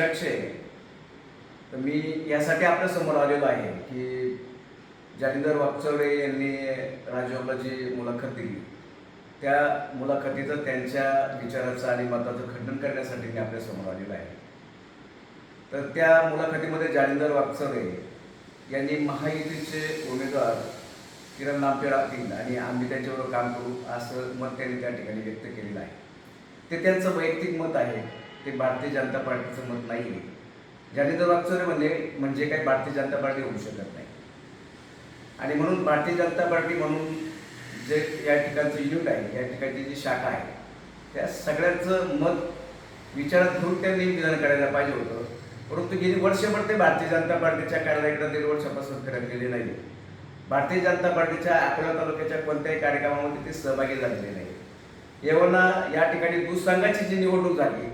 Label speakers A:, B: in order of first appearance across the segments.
A: अक्षय आहे. तर मी यासाठी आपल्यासमोर आलेलो आहे की जालिंदर वाकचौरे यांनी राजयोगला जी मुलाखत दिली त्या मुलाखतीचं त्यांच्या विचाराचं आणि मताचं खंडन करण्यासाठी मी आपल्यासमोर आलेलो आहे. तर त्या मुलाखतीमध्ये जालिंदर वाकचौरे यांनी महायुतीचे उमेदवार किरण लांबे राहतील आणि आम्ही त्यांच्याबरोबर काम करू असं मत त्यांनी त्या ठिकाणी व्यक्त केलेलं आहे. ते त्यांचं वैयक्तिक मत आहे. ते भारतीय जनता पार्टीचं मत नाही आहे ज्याने वाकचौरे म्हणजे म्हणजे काही भारतीय जनता पार्टी होऊ शकत नाही. आणि म्हणून भारतीय जनता पार्टी म्हणून जे या ठिकाणचं युनिट आहे या ठिकाणची जी शाखा आहे त्या सगळ्यांचं मत विचारात घेऊन त्यांनी विधान करायला पाहिजे होतं. परंतु गेली वर्षभर ते भारतीय जनता पार्टीच्या कार्यालयाकडे दीड वर्षापासून करत गेले नाही भारतीय जनता पार्टीच्या अकोला तालुक्याच्या कोणत्याही कार्यक्रमामध्ये ते सहभागी झालेले नाही एवढा या ठिकाणी दुसंघाची जी निवडणूक झाली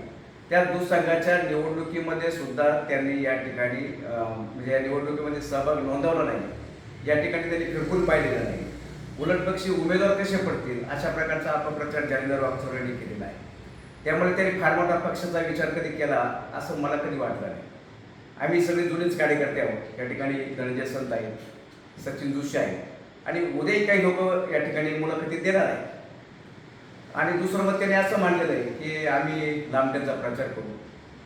A: त्या दुसंघाच्या निवडणुकीमध्ये सुद्धा त्यांनी या ठिकाणी म्हणजे या निवडणुकीमध्ये सहभाग नोंदवला नाही. या ठिकाणी त्यांनी फिरकून पाहिलेलं नाही. उलट पक्षी उमेदवार कसे पडतील अशा प्रकारचा अपप्रचार जालिंदर वागचौर यांनी केलेला आहे. त्यामुळे त्यांनी फार मोठा पक्षाचा विचार कधी केला असं मला कधी वाटलं नाही. आम्ही सगळे जुनेच कार्यकर्ते आहोत. या ठिकाणी धनंजय संत आहेत सचिन जोशी आहेत. आणि उद्याही काही लोक या ठिकाणी मुलाखती देणार आहेत. आणि दुसरं मत त्याने असं मांडलेलं आहे की आम्ही लांबट्यांचा प्रचार करू.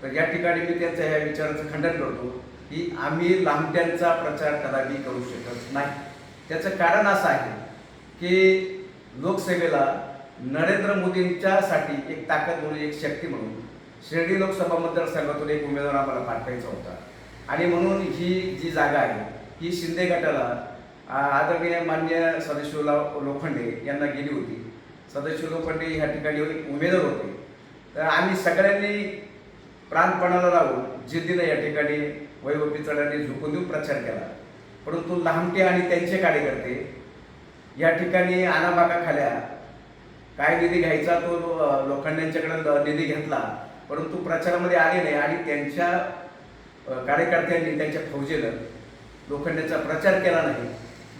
A: तर या ठिकाणी मी त्यांच्या ह्या विचाराचं खंडन करतो की आम्ही लांबट्यांचा प्रचार कदापि करू शकत नाही. त्याचं कारण असं आहे की लोकसेवेला नरेंद्र मोदींच्यासाठी एक ताकद म्हणून एक शक्ती म्हणून शिर्डी लोकसभा मतदारसंघातून एक उमेदवार आम्हाला पाठवायचा होता. आणि म्हणून ही जी जागा आहे ही शिंदे गटाला आदरणीय मान्य सदाशिवराव लोखंडे यांना गेली होती. सदाशिव लोखंडे ह्या ठिकाणी उमेदवार होते. तर आम्ही सगळ्यांनी प्राणपणाला लावून जिद्दीनं या ठिकाणी वैभवी चढाने झुकून देऊन प्रचार केला. परंतु लहामटे आणि त्यांचे कार्यकर्ते या ठिकाणी आनाबाका खाल्या. काय निधी घ्यायचा तो अ, लोखंड्यांच्याकडे निधी घेतला. परंतु प्रचारामध्ये आले नाही आणि त्यांच्या कार्यकर्त्यांनी त्यांच्या फौजेनं लोखंड्याचा प्रचार केला नाही.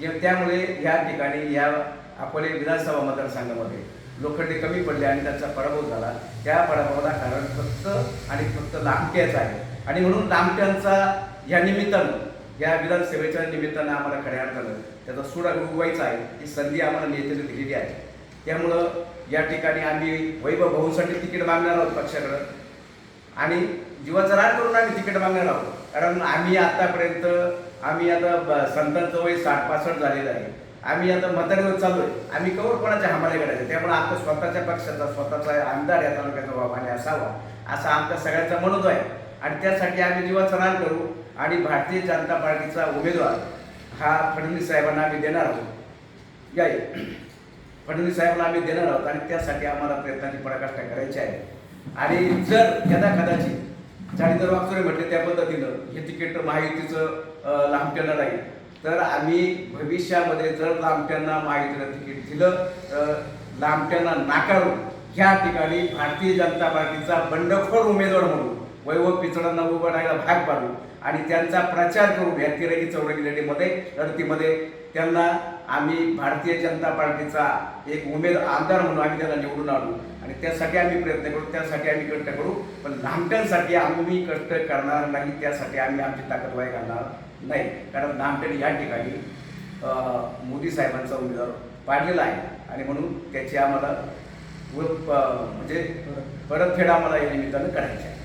A: या- त्यामुळे या ठिकाणी या अकोले विधानसभा मतदारसंघामध्ये लोखंडे कमी पडले आणि त्यांचा पराभव झाला. त्या पराभवाला कारण फक्त आणि फक्त लांबट्याच आहे. आणि म्हणून लांबट्यांचा या निमित्तानं या विधानसभेच्या निमित्तानं आम्हाला खऱ्या अर्थानं त्याचा सुडा उगवायचा आहे ही संधी आम्हाला नेत्याने दिलेली आहे. त्यामुळं या ठिकाणी आम्ही वैभव भाऊसाठी तिकीट मागणार आहोत पक्षाकडं. आणि जीवाचं रान करून आम्ही तिकीट मागणार आहोत. कारण आम्ही आतापर्यंत आम्ही आता ब- संतांचं वय साठ पासष्ट झालेलं आहे. आम्ही आता मतदान चालू आहे. आम्ही कवर कोणाच्या हमाले करायचे? त्यामुळे आमच्या स्वतःच्या पक्षाचा स्वतःचा आमदार या तालुक्याचा बाबाने असावा असा आमचा सगळ्यांचा मनोद आहे. आणि त्यासाठी आम्ही जीवाचं रान करू आणि भारतीय जनता पार्टीचा उमेदवार हा फडणवीस साहेबांना आम्ही देणार आहोत. या फडणवीस साहेबांना आम्ही देणार आहोत आणि त्यासाठी आम्हाला प्रयत्नाची पराकाष्ठा करायची आहे. आणि जर यदा कदाचित चाळीसर वागचोरे म्हटले त्या पद्धतीनं हे तिकीट महायुतीचं लांब केलं राहील तर आम्ही भविष्यामध्ये जर लांबट्यांना महायुतीला तिकीट दिलं तर लांबट्यांना नाकारून ह्या ठिकाणी भारतीय जनता पार्टीचा बंडखोर उमेदवार म्हणून वैभव पिचडांना उभं राहायला भाग पाडू. आणि त्यांचा प्रचार करू. या तिरंगी चौरंगी लढीमध्ये लढतीमध्ये त्यांना आम्ही भारतीय जनता पार्टीचा एक उमेद आमदार म्हणून आम्ही त्यांना निवडून आणू. आणि त्यासाठी आम्ही प्रयत्न करू त्यासाठी आम्ही कष्ट करू. पण लांबट्यांसाठी आम्ही कष्ट करणार नाही त्यासाठी आम्ही आमची ताकद वाय घालणार नाही. कारण लांबट्याने या ठिकाणी मोदी साहेबांचा उमेदवार पाडलेला आहे. आणि म्हणून त्याची आम्हाला म्हणजे परतफेड आम्हाला या निमित्तानं करायची आहे.